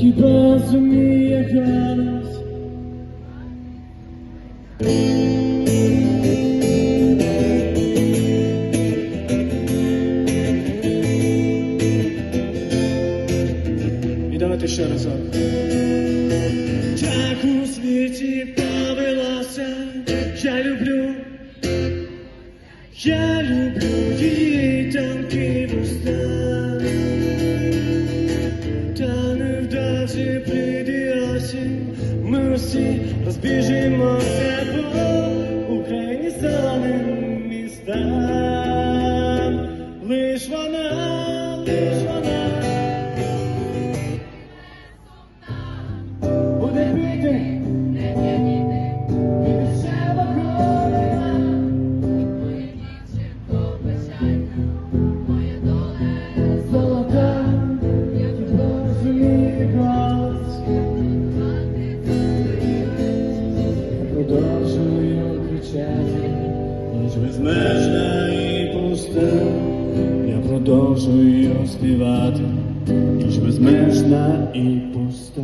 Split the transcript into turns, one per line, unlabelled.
Хіба зуміє ганець? І давайте я люблю її тонкі вуста. Та невдачі прийде осінь, ми усі розбіжимося по Україні зеленим містам. Лиш вона, лиш вона. Буде бити, Продовжую кричати, ніч безмежна і пуста. Я продовжую співати, ніч безмежна і пуста.